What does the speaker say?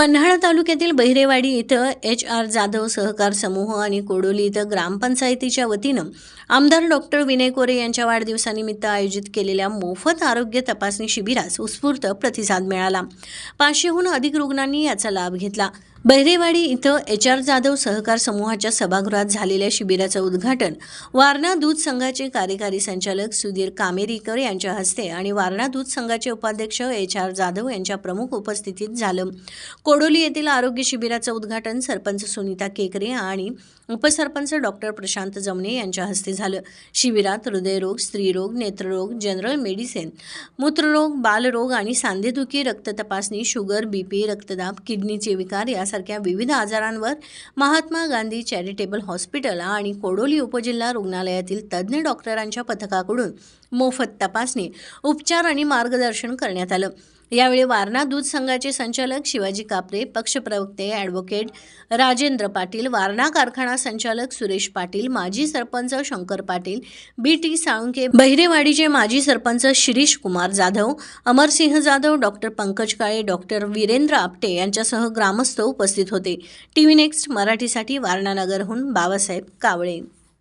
पन्हाळा तालुक्यातील बहिरेवाडी इथं H R Jadhav सहकार समूह आणि कोडोली इथं ग्रामपंचायतीच्या वतीनं आमदार डॉक्टर विनय कोरे यांच्या वाढदिवसानिमित्त आयोजित केलेल्या मोफत आरोग्य तपासणी शिबिरास उत्स्फूर्त प्रतिसाद मिळाला. पाचशेहून अधिक रुग्णांनी याचा लाभ घेतला. बहिरेवाडी इथं एच आर जाधव सहकार समूहाच्या सभागृहात झालेल्या शिबिराचं उद्घाटन वारणा दूध संघाचे कार्यकारी संचालक सुधीर कामेरीकर यांच्या हस्ते आणि वारणा दूध संघाचे उपाध्यक्ष एच आर जाधव यांच्या प्रमुख उपस्थितीत झालं. कोडोली येथील आरोग्य शिबिराचं उद्घाटन सरपंच सुनीता केकरे आणि उपसरपंच डॉक्टर प्रशांत जमणे यांच्या हस्ते झालं. शिबिरात हृदयरोग स्त्रीरोग नेत्ररोग जनरल मेडिसिन मूत्ररोग बालरोग आणि सांधेदुखी रक्त तपासणी शुगर बीपी रक्तदाब किडनीचे विकार यासारख्या विविध आजारांवर महात्मा गांधी चॅरिटेबल हॉस्पिटल आणि कोडोली उपजिल्हा रुग्णालयातील तज्ज्ञ डॉक्टरांच्या पथकाकडून मोफत तपासणी उपचार आणि मार्गदर्शन करण्यात आलं. यावेळी वारणा दूध संघाचे संचालक शिवाजी कापरे पक्षप्रवक्ते ॲडव्होकेट राजेंद्र पाटील वारणा कारखाना संचालक सुरेश पाटील माजी सरपंच शंकर पाटील बी टी साळुंके बहिरेवाडीचे माजी सरपंच शिरीष कुमार जाधव अमरसिंह जाधव डॉक्टर पंकज काळे डॉक्टर वीरेंद्र आपटे यांच्यासह ग्रामस्थ उपस्थित होते. टी व्ही नेक्स्ट मराठीसाठी वारणानगरहून बाबासाहेब कावळे.